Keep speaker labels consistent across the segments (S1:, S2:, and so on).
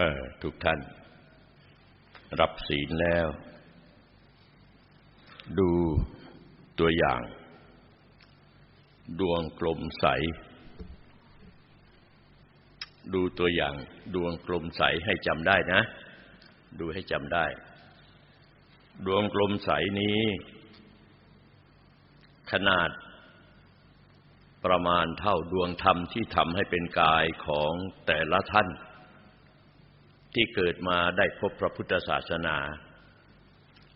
S1: เออทุกท่าน รับศีลแล้ว ดูตัวอย่าง ดวงกลมใส ดูตัวอย่าง ดวงกลมใสให้จำได้นะ ดูให้จำได้ ดวงกลมใสนี้ ขนาดประมาณเท่าดวงธรรมที่ทำให้เป็นกายของแต่ละท่าน ที่เกิดมาได้พบพระพุทธศาสนา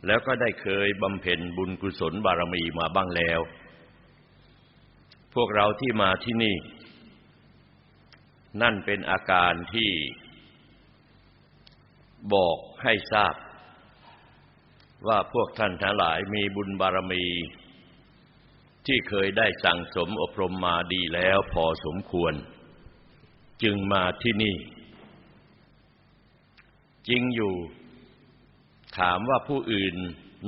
S1: แล้วก็ได้เคยบำเพ็ญบุญกุศลบารมีมาบ้างแล้ว พวกเราที่มาที่นี่ นั่นเป็นอาการที่บอกให้ทราบ ว่าพวกท่านทั้งหลายมีบุญบารมี ที่เคยได้สั่งสมอบรมมาดีแล้วพอสมควร จึงมาที่นี่ จริงอยู่ ถามว่าผู้อื่น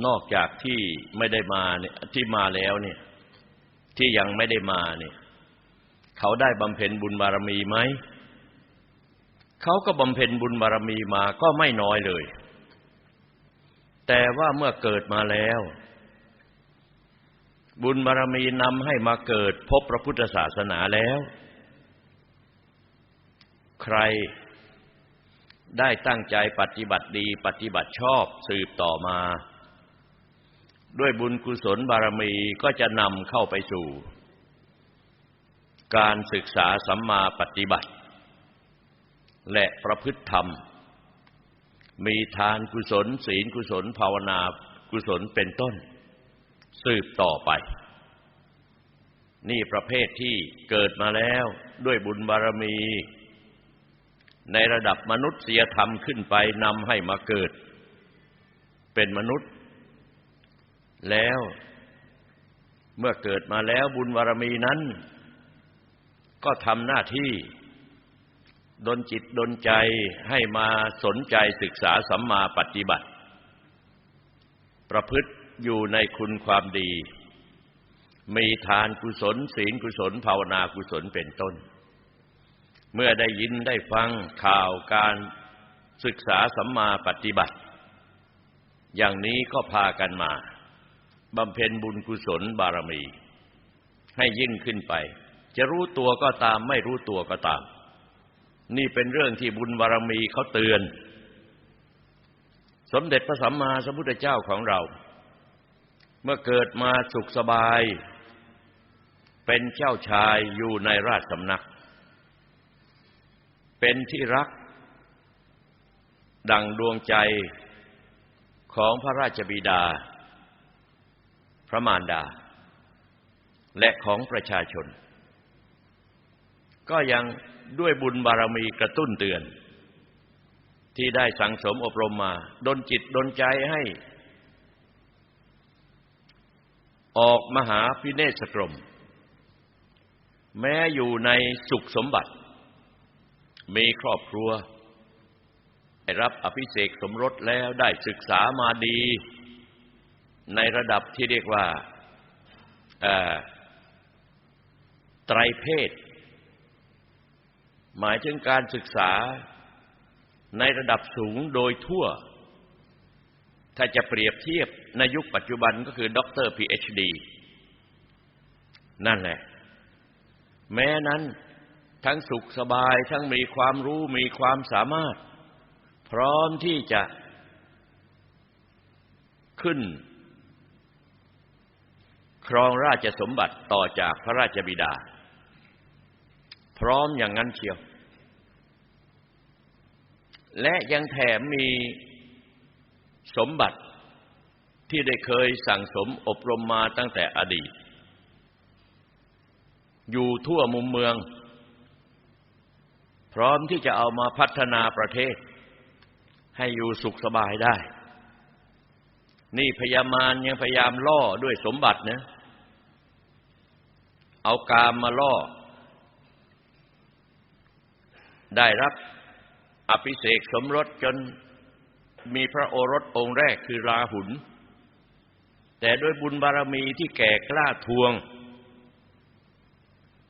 S1: นอกจากที่ไม่ได้มาเนี่ยที่มาแล้วเนี่ยที่ยังไม่ได้มาเนี่ยเขาได้บำเพ็ญบุญบารมีไหม เขาก็บำเพ็ญบุญบารมีมาก็ไม่น้อยเลย แต่ว่าเมื่อเกิดมาแล้ว บุญบารมีนำให้มาเกิดพบพระพุทธศาสนาแล้ว ใคร ได้ตั้งใจปฏิบัติดีปฏิบัติชอบสืบต่อมา ด้วยบุญกุศลบารมีก็จะนำเข้าไปสู่ การศึกษาสัมมาปฏิบัติ และประพฤติธรรม มีทานกุศลศีลกุศลภาวนากุศลเป็นต้น สืบต่อไป นี่ประเภทที่เกิดมาแล้วด้วยบุญบารมี ในระดับมนุษยธรรมขึ้นไปนำให้มาเกิด เป็นมนุษย์ แล้วเมื่อเกิดมาแล้วบุญบารมีนั้น ก็ทำหน้าที่ดนจิตดนใจให้มาสนใจศึกษาสัมมาปฏิบัติ ประพฤติอยู่ในคุณความดี มีทานกุศล ศีลกุศล ภาวนากุศลเป็นต้น เมื่อได้ยินได้ฟังข่าวการศึกษาสัมมาปฏิบัติ อย่างนี้ก็พากันมาบำเพ็ญบุญกุศลบารมี ให้ยิ่งขึ้นไป จะรู้ตัวก็ตามไม่รู้ตัวก็ตาม นี่เป็นเรื่องที่บุญบารมีเขาเตือน สมเด็จพระสัมมาสัมพุทธเจ้าของเรา เมื่อเกิดมาสุขสบาย เป็นเจ้าชายอยู่ในราชสำนัก เป็นที่รัก ดังดวงใจของพระราชบิดา พระมารดา และของประชาชน ก็ยังด้วยบุญบารมีกระตุ้นเตือน ที่ได้สังสมอบรมมา ดนจิตดนใจให้ ออกมหาพิเนศกรม แม้อยู่ในสุขสมบัติ มีครอบครัว ได้รับอภิเษกสมรสแล้วได้ศึกษามาดี ในระดับที่เรียกว่าไตรเพศ หมายถึงการศึกษาในระดับสูงโดยทั่ว ถ้าจะเปรียบเทียบในยุคปัจจุบันก็คือด็อกเตอร์พีเอชดีนั่นแหละ แม้นั้น ทั้งสุขสบายทั้งมีความรู้มีความสามารถ พร้อมที่จะขึ้น ครองราชสมบัติต่อจากพระราชบิดา พร้อมอย่างนั้นเชียว และยังแถมมีสมบัติที่ได้เคยสั่งสมอบรมมาตั้งแต่อดีต อยู่ทั่วมุมเมือง พร้อมที่จะเอามาพัฒนาประเทศ ให้อยู่สุขสบายได้ นี่พยามารยังพยายามล่อด้วยสมบัตินะ เอากามมาล่อ ได้รับอภิเษกสมรสจนมีพระโอรสองค์แรกคือราหุลแต่ด้วยบุญบารมีที่แก่กล้าทวง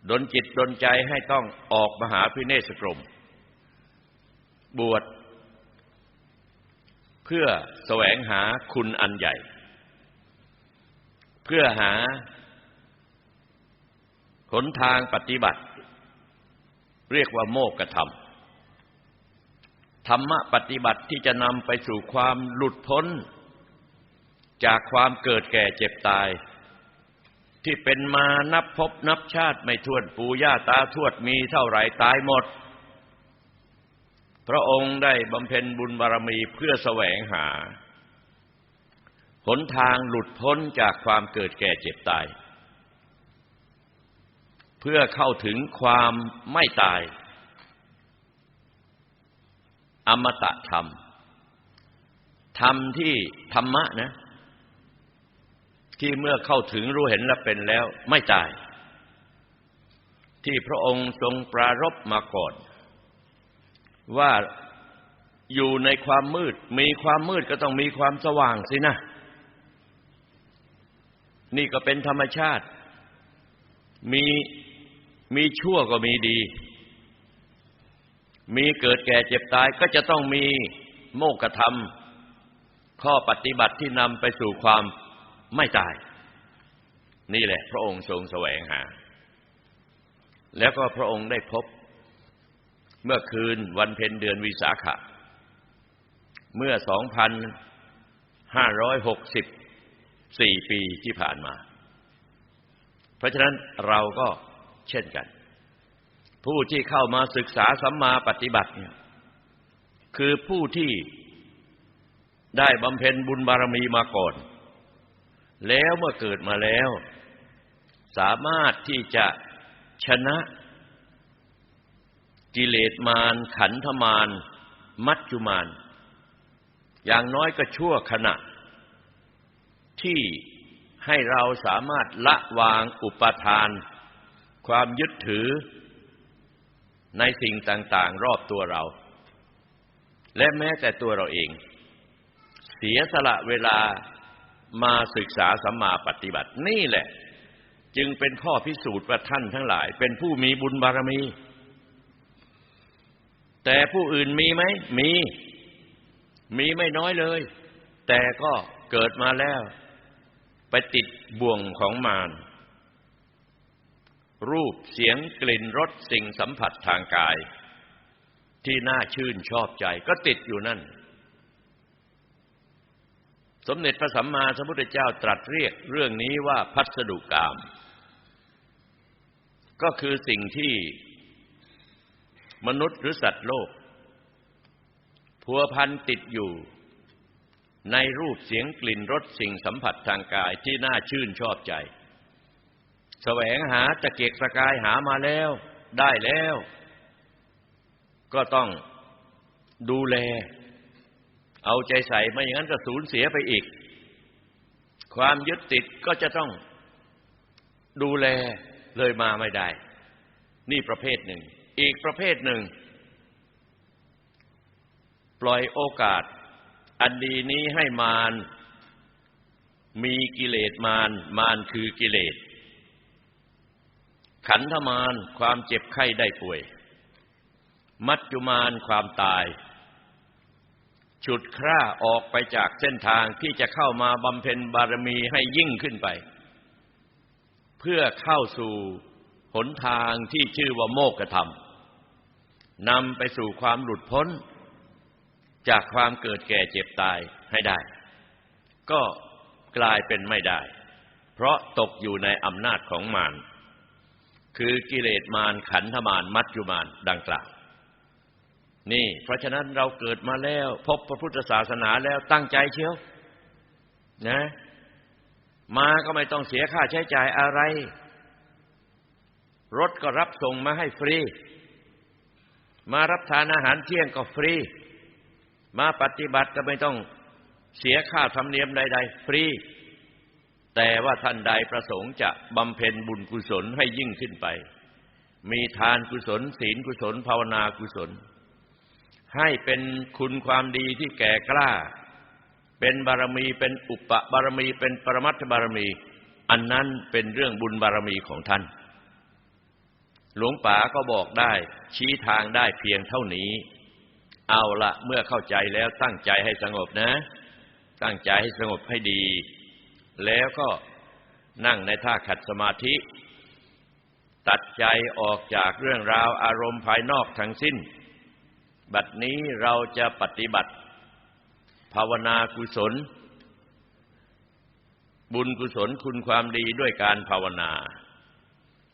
S1: ดนจิตดนใจให้ต้องออกมหาพิเนศกรม บวชเพื่อแสวงหาคุณอันใหญ่ เพื่อหาหนทางปฏิบัติ เรียกว่าโมกธรรม ธรรมะปฏิบัติที่จะนำไปสู่ความหลุดพ้น จากความเกิดแก่เจ็บตาย ที่เป็นมานับพบนับชาติไม่ทวนปู่ย่าตาทวดมีเท่าไหร่ตายหมด พระองค์ได้บำเพ็ญบุญบารมีเพื่อแสวงหา หนทางหลุดพ้นจากความเกิดแก่เจ็บตาย เพื่อเข้าถึงความไม่ตาย อมตะธรรมธรรมที่ธรรมะนะ ที่เมื่อเข้าถึงรู้เห็นและเป็นแล้วไม่ตาย ที่พระองค์ทรงปรารบมาก่อน ว่าอยู่ในความมืด มีความมืดก็ต้องมีความสว่างสินะ นี่ก็เป็นธรรมชาติ มีมีชั่วก็มีดี มีเกิดแก่เจ็บตายก็จะต้องมีโมกธรรม ข้อปฏิบัติที่นำไปสู่ความ ไม่ตาย นี่แหละ พระองค์ทรงแสวงหา แล้วก็พระองค์ได้พบ เมื่อคืนวันเพ็ญเดือนวิสาขะ เมื่อ 2,564 ปีที่ผ่านมา เพราะฉะนั้นเราก็เช่นกัน ผู้ที่เข้ามาศึกษาสัมมาปฏิบัติเนี่ยคือผู้ที่ได้บำเพ็ญบุญบารมีมาก่อน แล้วเมื่อเกิดมาแล้ว สามารถที่จะชนะกิเลสมารขันธมารมัจจุมารอย่างน้อยก็ชั่วขณะ ที่ให้เราสามารถละวางอุปทาน ความยึดถือ ในสิ่งต่าง ๆ รอบตัวเรา และแม้แต่ตัวเราเอง เสียสละเวลา มาศึกษาสัมมาปฏิบัติ นี่แหละ จึงเป็นข้อพิสูจน์ว่าท่านทั้งหลาย เป็นผู้มีบุญบารมี แต่ผู้อื่นมีไหมมี มีไม่น้อยเลย แต่ก็เกิดมาแล้ว ไปติดบ่วงของมารรูปเสียงกลิ่นรสสิ่งสัมผัสทางกาย ที่น่าชื่นชอบใจก็ติดอยู่นั่น สมเด็จพระสัมมาสัมพุทธเจ้าตรัสเรียกเรื่องนี้ว่าพัสดุกรรมก็คือสิ่งที่มนุษย์หรือสัตว์โลก พัวพันติดอยู่ ในรูปเสียงกลิ่นรสสิ่งสัมผัสทางกายที่น่าชื่นชอบใจ แสวงหาตะเกียกสกายหามาแล้วได้แล้ว ก็ต้องดูแล เอาใจใส่ไม่อย่างนั้นก็สูญเสียไปอีก ความยึดติดก็จะต้องดูแลเลยมาไม่ได้ นี่ประเภทหนึ่ง อีกประเภทหนึ่ง ปล่อยโอกาส อันดีนี้ให้มารมีกิเลสมารมารคือกิเลส ขันธมารความเจ็บไข้ได้ป่วย มัจจุมารความตาย ฉุดคร่าออกไปจากเส้นทางที่จะเข้ามาบำเพ็ญบารมีให้ยิ่งขึ้นไป เพื่อเข้าสู่หนทางที่ชื่อว่าโมกขธรรมนำไปสู่ความหลุดพ้น จากความเกิดแก่เจ็บตายให้ได้ ก็กลายเป็นไม่ได้ เพราะตกอยู่ในอำนาจของมารคือกิเลสมารขันธมารมัจจุมารดังกล่าว นี่ เพราะฉะนั้นเราเกิดมาแล้ว พบพระพุทธศาสนาแล้วตั้งใจเชียวนะ มาก็ไม่ต้องเสียค่าใช้จ่ายอะไร รถก็รับส่งมาให้ฟรี มารับทานอาหารเที่ยงก็ฟรี มาปฏิบัติก็ไม่ต้องเสียค่าธรรมเนียมใด ๆ ฟรี แต่ว่าท่านใดประสงค์จะบำเพ็ญบุญกุศลให้ยิ่งขึ้นไป มีทานกุศล ศีลกุศล ภาวนากุศล ให้เป็นคุณความดีที่แก่กล้า เป็นบารมีเป็นอุปบารมีเป็นปรมัตถบารมี อันนั้นเป็นเรื่องบุญบารมีของท่าน หลวงป๋าก็บอกได้ ชี้ทางได้เพียงเท่านี้ เอาละเมื่อเข้าใจแล้วตั้งใจให้สงบนะ ตั้งใจให้สงบให้ดี แล้วก็นั่งในท่าขัดสมาธิ ตัดใจออกจากเรื่องราวอารมณ์ภายนอกทั้งสิ้น บัดนี้เราจะปฏิบัติ ภาวนากุศล บุญกุศลคุณความดีด้วยการภาวนา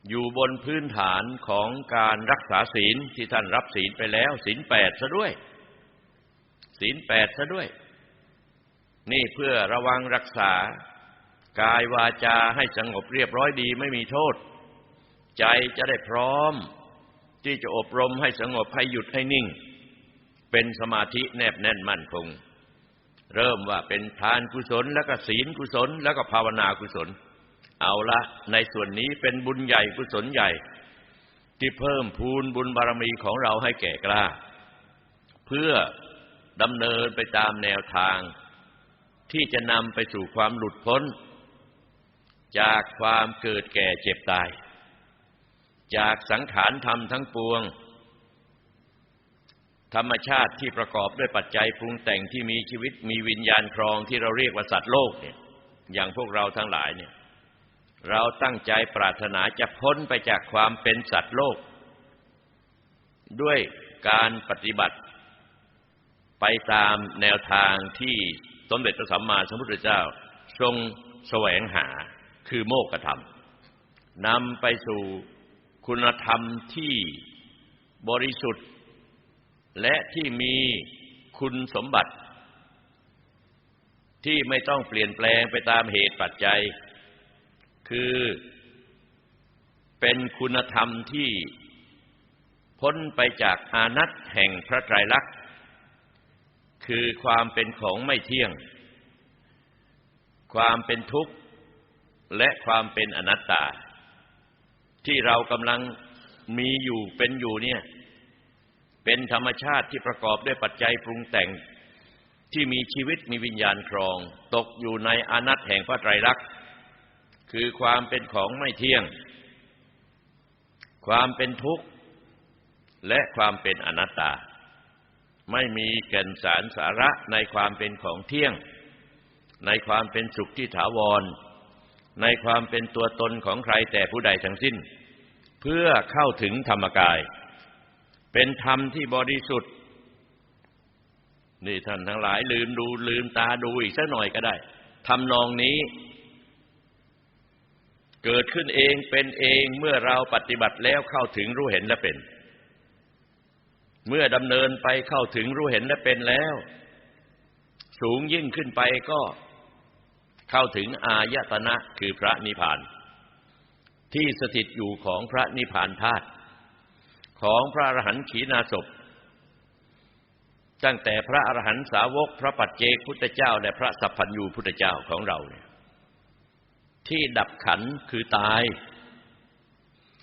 S1: อยู่บนพื้นฐานของการรักษาศีลที่ท่านรับศีลไปแล้วศีลแปดซะด้วย ศีลแปดซะด้วย นี่เพื่อระวังรักษากายวาจาให้สงบเรียบร้อยดีไม่มีโทษ ใจจะได้พร้อม ที่จะอบรมให้สงบให้หยุดให้นิ่ง เป็นสมาธิแนบแน่นมั่นคง เริ่มว่าเป็นทานกุศลแล้วก็ศีลกุศล แล้วก็ภาวนากุศล เอาละในส่วนนี้เป็นบุญใหญ่กุศลใหญ่ ที่เพิ่มพูนบุญบารมีของเราให้แก่กล้า เพื่อดำเนินไปตามแนวทาง ที่จะนำไปสู่ความหลุดพ้น จากความเกิดแก่เจ็บตาย จากสังขารธรรมทั้งปวง ธรรมชาติที่ประกอบด้วยปัจจัยปรุงแต่งที่มีชีวิตมีวิญญาณครองที่เราเรียกว่าสัตว์โลกเนี่ย อย่างพวกเราทั้งหลายเนี่ย เราตั้งใจปรารถนาจะพ้นไปจากความเป็นสัตว์โลก ด้วยการปฏิบัติ ไปตามแนวทางที่สมเด็จพระสัมมาสัมพุทธเจ้า ทรงแสวงหาคือโมกธรรมนำไปสู่คุณธรรมที่บริสุทธิ์ และที่มีคุณสมบัติ ที่ไม่ต้องเปลี่ยนแปลงไปตามเหตุปัจจัย คือเป็นคุณธรรมที่พ้นไปจากอานัตแห่งพระไตรลักษณ์ คือความเป็นของไม่เที่ยง ความเป็นทุกข์ และความเป็นอนัตตา ที่เรากำลังมีอยู่เป็นอยู่เนี่ย เป็นธรรมชาติที่ประกอบด้วยปัจจัยปรุงแต่งที่มีชีวิตมีวิญญาณครอง ตกอยู่ในอนัตแห่งพระไตรลักษณ์ คือความเป็นของไม่เที่ยง ความเป็นทุกข์ และความเป็นอนัตตา ไม่มีแก่นสารสาระในความเป็นของเที่ยง ในความเป็นสุขที่ถาวร ในความเป็นตัวตนของใครแต่ผู้ใดทั้งสิ้น เพื่อเข้าถึงธรรมกาย เป็นธรรมที่บริสุทธิ์ นี่ท่านทั้งหลายลืมดูลืมตาดูอีกสักหน่อยก็ได้ทำนองนี้ เกิดขึ้นเองเป็นเองเมื่อเราปฏิบัติแล้วเข้าถึงรู้เห็นและเป็น เมื่อดำเนินไปเข้าถึงรู้เห็นและเป็นแล้ว สูงยิ่งขึ้นไปก็เข้าถึงอายตนะคือพระนิพพาน ที่สถิตอยู่ของพระนิพพานธาตุ ของพระอรหันต์ขีณาสพตั้งแต่พระอรหันต์สาวกพระปัจเจกพุทธเจ้า และพระสัพพัญญูพุทธเจ้าของเราเนี่ยที่ดับขันคือตาย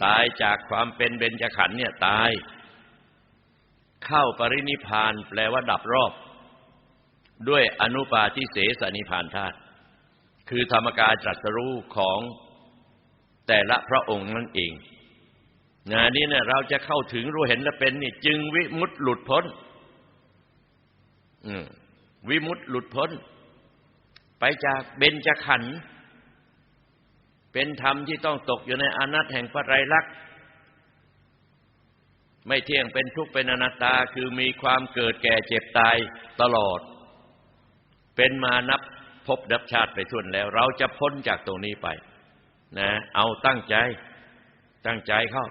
S1: ตายจากความเป็นเบญจขันเนี่ยตาย เข้าปรินิพานแปลว่าดับรอบ ด้วยอนุปาทิเสสนิพานธาตุคือธรรมกายตรัสรู้ของแต่ละพระองค์นั่นเอง งานนี้เนี่ยเราจะเข้าถึงรู้เห็นและเป็นนี่ จึงวิมุตต์หลุดพ้นวิมุตต์หลุดพ้น ไปจากเบญจขันธ์เป็นธรรมที่ต้องตกอยู่ในอนัตแห่งพระไตรลักษณ์ไม่เที่ยงเป็นทุกข์เป็นอนัตตาคือมีความเกิดแก่เจ็บตายตลอด เป็นมานับพบดับชาติไปทุนแล้ว เราจะพ้นจากตรงนี้ไป นะ เอาตั้งใจ ตั้งใจเข้า